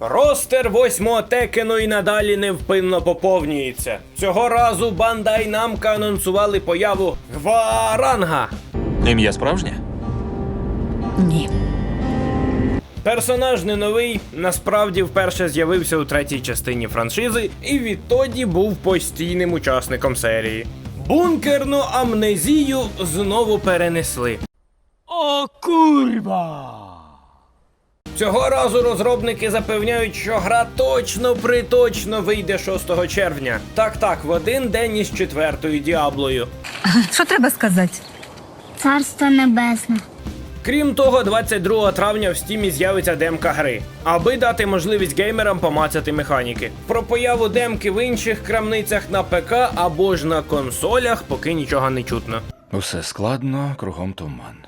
Ростер восьмого Текену і надалі невпинно поповнюється. Цього разу Bandai Namco анонсували появу Гваранга. Ім'я справжнє? Ні. Персонаж не новий, насправді вперше з'явився у третій частині франшизи і відтоді був постійним учасником серії. Бункерну амнезію знову перенесли. О, курва! Цього разу розробники запевняють, що гра точно приточно вийде 6 червня. Так так, в один день із четвертою діаблою. Що треба сказати? Царство небесне. Крім того, 22 травня в стімі з'явиться демка гри, аби дати можливість геймерам помацати механіки. Про появу демки в інших крамницях на ПК або ж на консолях поки нічого не чутно. Усе складно, кругом туман.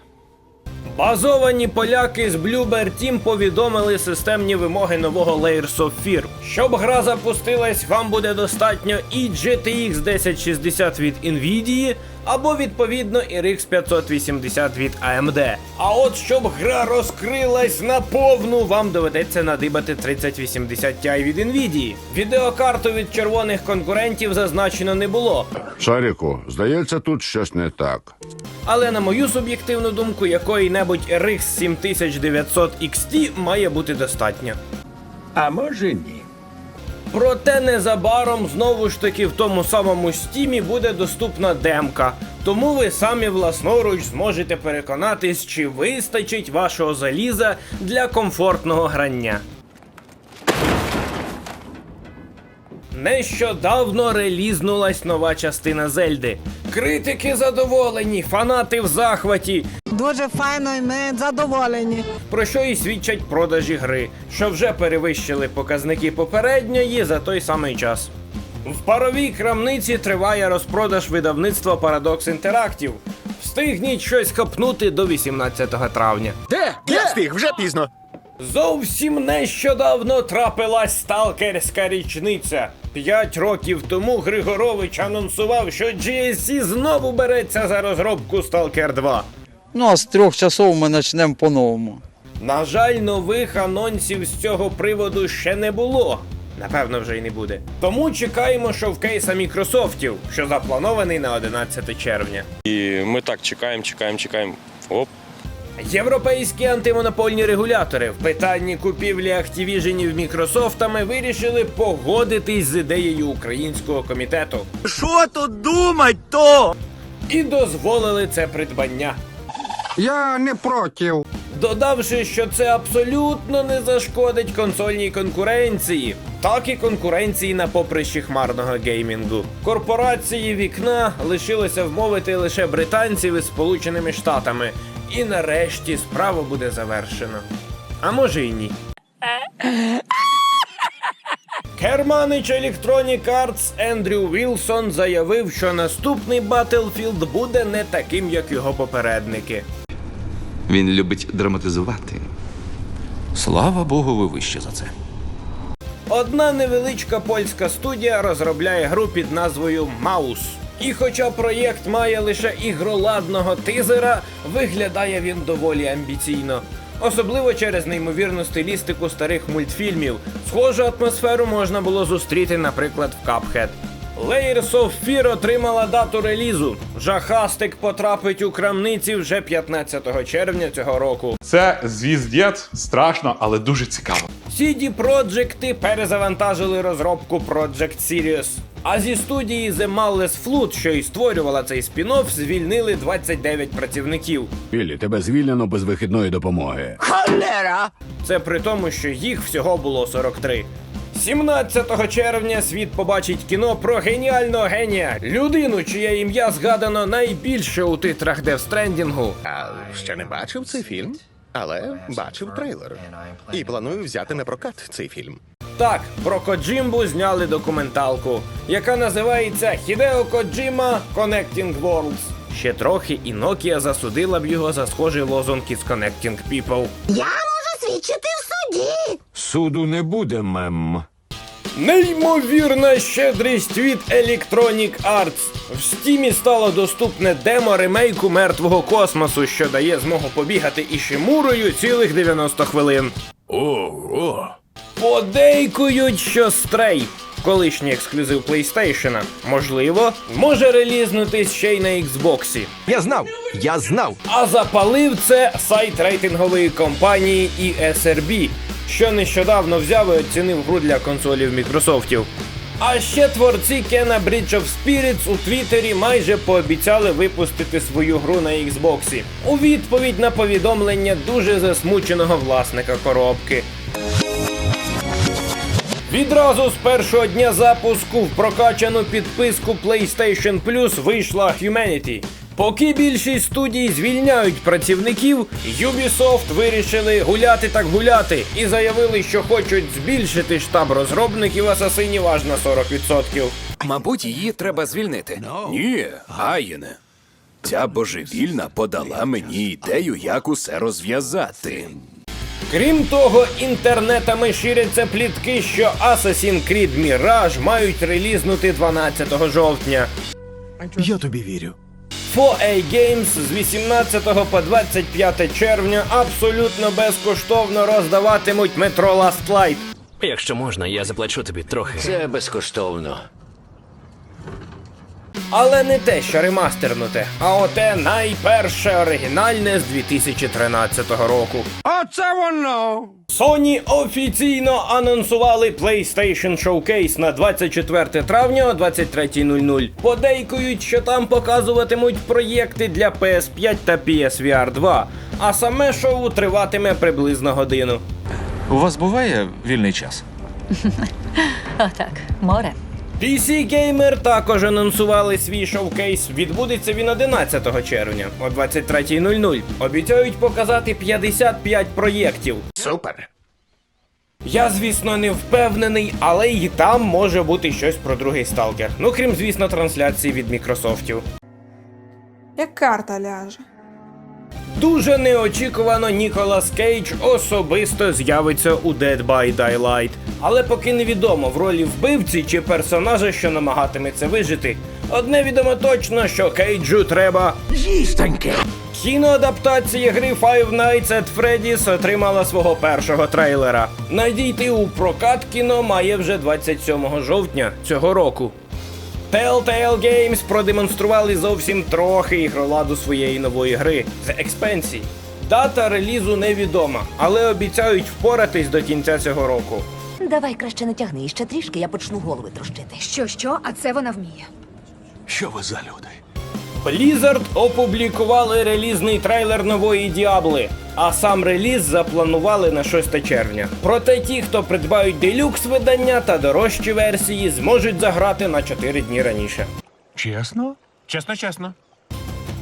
Базовані поляки з Bloober Team повідомили системні вимоги нового Layers of Fear. Щоб гра запустилась, вам буде достатньо і GTX 1060 від Nvidia, або відповідно і RX 580 від AMD. А от щоб гра розкрилась наповну, вам доведеться надибати 3080 Ti від Nvidia. Відеокарту від червоних конкурентів зазначено не було. Шаріку, здається, тут щось не так. Але на мою суб'єктивну думку, якої-небудь RX 7900 XT має бути достатньо. А може ні. Проте незабаром знову ж таки в тому самому стімі буде доступна демка. Тому ви самі власноруч зможете переконатись, чи вистачить вашого заліза для комфортного грання. Нещодавно релізнулась нова частина Зельди. Критики задоволені, фанати в захваті, Дуже файно і ми задоволені. про що і свідчать продажі гри, що вже перевищили показники попередньої за той самий час. В паровій крамниці триває розпродаж видавництва Paradox Interactive. Встигніть щось хапнути до 18 травня. Де? Я встиг, вже пізно. Зовсім нещодавно трапилась сталкерська річниця. П'ять років тому Григорович анонсував, що GSC знову береться за розробку Stalker 2. Ну а з трьох часов ми почнемо по-новому. На жаль, нових анонсів з цього приводу ще не було. Напевно, вже й не буде. Тому чекаємо шоу-кейса Мікрософтів, що запланований на 11 червня. І ми так чекаємо, чекаємо, чекаємо. Оп. Європейські антимонопольні регулятори в питанні купівлі Activision Мікрософтами вирішили погодитись з ідеєю українського комітету. Що тут думать то? І дозволили це придбання. Я не проти. Додавши, що це абсолютно не зашкодить консольній конкуренції, так і конкуренції на поприщі хмарного геймінгу. Корпорації вікна лишилося вмовити лише британців із Сполученими Штатами. І нарешті справа буде завершена. А може і ні. Керманич Electronic Arts Ендрю Вілсон заявив, що наступний Battlefield буде не таким, як його попередники. Він любить драматизувати. Слава Богу, ви вище за це. Одна невеличка польська студія розробляє гру під назвою Маус. І хоча проєкт має лише ігроладного тизера, виглядає він доволі амбіційно. Особливо через неймовірну стилістику старих мультфільмів. Схожу атмосферу можна було зустріти, наприклад, в Cuphead. Layers of Fear отримала дату релізу. Жахастик потрапить у крамниці вже 15 червня цього року. Це звіздєт, страшно, але дуже цікаво. CD Projekt перезавантажили розробку Project Sirius. А зі студії The Malice Flood, що й створювала цей спін-офф, звільнили 29 працівників. Біллі, тебе звільнено без вихідної допомоги. Холера! Це при тому, що їх всього було 43. 17 червня світ побачить кіно про геніального генія, людину, чиє ім'я згадано найбільше у титрах Stranding. А ще не бачив цей фільм, але бачив трейлер. І планую взяти на прокат цей фільм. Так, про Коджимбу зняли документалку, яка називається Хідео Коджима Connecting Worlds. Ще трохи, і Nokia засудила б його за схожий лозунг із Connecting People. Я можу свідчити в суді. Суду не буде, мем. Неймовірна щедрість від Electronic Arts. В стімі стало доступне демо ремейку мертвого космосу, що дає змогу побігати Ішимурою цілих 90 хвилин. Ого! Подейкують, що стрей. Колишній ексклюзив PlayStation, можливо, може релізнутись ще й на Xbox. Я знав, я знав. А запалив це сайт рейтингової компанії ESRB, що нещодавно взяв і оцінив гру для консолів Мікрософтів. А ще творці Kena Bridge of Spirits у Твіттері майже пообіцяли випустити свою гру на Xbox. У відповідь на повідомлення дуже засмученого власника коробки. Відразу з першого дня запуску в прокачану підписку PlayStation Plus вийшла Humanity. Поки більшість студій звільняють працівників, Ubisoft вирішили гуляти так гуляти і заявили, що хочуть збільшити штаб розробників асасинів аж на 40%. Мабуть, її треба звільнити. Ні, Гаєне. Ця божевільна подала мені ідею, як усе розв'язати. Крім того, інтернетами ширяться плітки, що Assassin's Creed Mirage мають релізнути 12 жовтня. Я тобі вірю. 4A Games з 18 по 25 червня абсолютно безкоштовно роздаватимуть метро Last Light. Якщо можна, я заплачу тобі трохи. Це безкоштовно. Але не те, що ремастернуте, а оте найперше оригінальне з 2013 року. Оце воно! Sony офіційно анонсували PlayStation Showcase на 24 травня о 23.00. Подейкують, що там показуватимуть проєкти для PS5 та PSVR 2, а саме шоу триватиме приблизно годину. У вас буває вільний час? Отак, море. PC Gamer також анонсували свій шоукейс. Відбудеться він 11 червня о 23.00. Обіцяють показати 55 проєктів. Супер. Я, звісно, не впевнений, але й там може бути щось про другий сталкер. Ну крім, звісно, трансляції від Мікрософтів. Як карта ляже. Дуже неочікувано Ніколас Кейдж особисто з'явиться у Dead by Daylight. Але поки невідомо в ролі вбивці чи персонажа, що намагатиметься вижити. Одне відомо точно, що Кейджу треба. Жістоньки. Кіноадаптація гри Five Nights at Freddy's отримала свого першого трейлера. Надійти у прокат кіно має вже 27 жовтня цього року. Telltale Games продемонстрували зовсім трохи ігроладу своєї нової гри The Expansion. Дата релізу невідома, але обіцяють впоратись до кінця цього року. Давай краще не тягни ще трішки, я почну голови трощити. Що, що, а це вона вміє. Що ви за люди? Blizzard опублікували релізний трейлер нової Діабли, а сам реліз запланували на 6 червня. Проте ті, хто придбають делюкс видання та дорожчі версії, зможуть заграти на 4 дні раніше. Чесно? Чесно, чесно.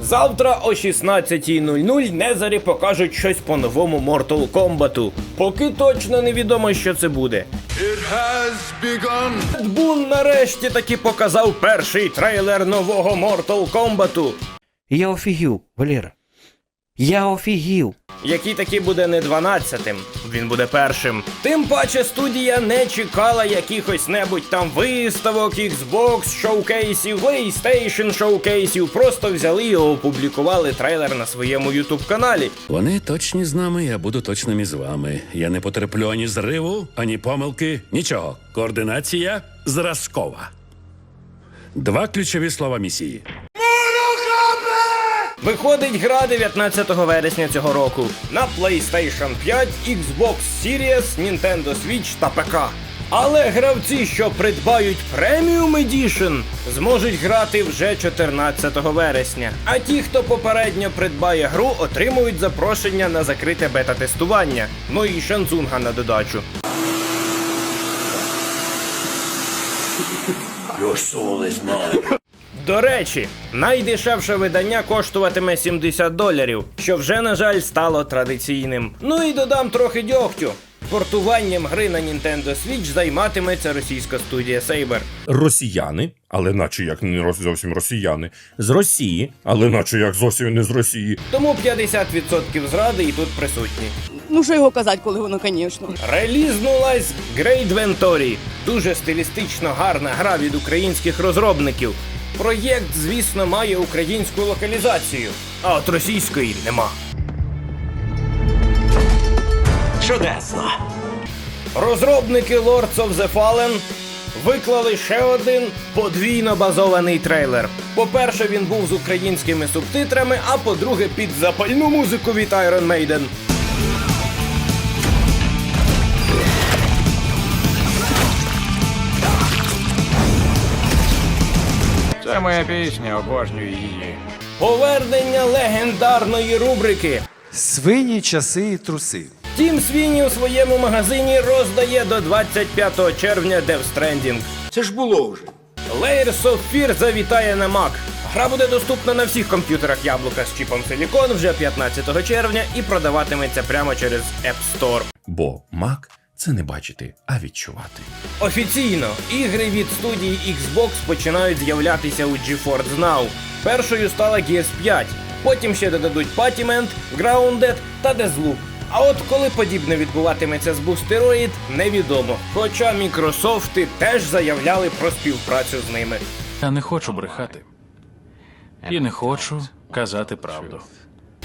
Завтра о 16.00 Незарі покажуть щось по новому Mortal Kombat. Поки точно невідомо, що це буде. Red Бун нарешті таки показав перший трейлер нового Mortal Kombat. Я офігів, Валера. Я офігів. Який таки буде не 12-тим, він буде першим. Тим паче студія не чекала якихось небудь там виставок, Xbox шоукейсів, PlayStation шоукейсів. Просто взяли і опублікували трейлер на своєму YouTube каналі. Вони точні з нами, я буду точним із вами. Я не потерплю ані зриву, ані помилки, нічого. Координація зразкова. Два ключові слова місії. Виходить гра 19 вересня цього року на PlayStation 5, Xbox Series, Nintendo Switch та ПК. Але гравці, що придбають Premium Edition, зможуть грати вже 14 вересня. А ті, хто попередньо придбає гру, отримують запрошення на закрите бета-тестування. Ну і шанзунга на додачу. До речі, найдешевше видання коштуватиме 70 доларів, що вже, на жаль, стало традиційним. Ну і додам трохи дьогтю. Портуванням гри на Nintendo Switch займатиметься російська студія Saber. Росіяни, але наче як не зовсім росіяни. З Росії, але наче як зовсім не з Росії. Тому 50% зради і тут присутні. Ну що його казати, коли воно, звісно. Релізнулась Great Ventory. Дуже стилістично гарна гра від українських розробників. Проєкт, звісно, має українську локалізацію, а от російської нема. Чудесно! Розробники Lords of the Fallen виклали ще один подвійно базований трейлер. По-перше, він був з українськими субтитрами, а по-друге, під запальну музику від Iron Maiden. Це моя пісня, обожнюю її. Повернення легендарної рубрики. Свині, часи і труси. Тім Свіні у своєму магазині роздає до 25 червня Death Stranding. Це ж було вже. Layers of Fear завітає на Mac. Гра буде доступна на всіх комп'ютерах яблука з чіпом Silicon вже 15 червня і продаватиметься прямо через App Store. Бо мак це не бачити, а відчувати. Офіційно ігри від студії Xbox починають з'являтися у GeForce Now. Першою стала Gears 5, потім ще додадуть Patiment, Grounded та Deathloop. А от коли подібне відбуватиметься з Boosteroid, невідомо. Хоча Мікрософти теж заявляли про співпрацю з ними. Я не хочу брехати. І не хочу казати правду.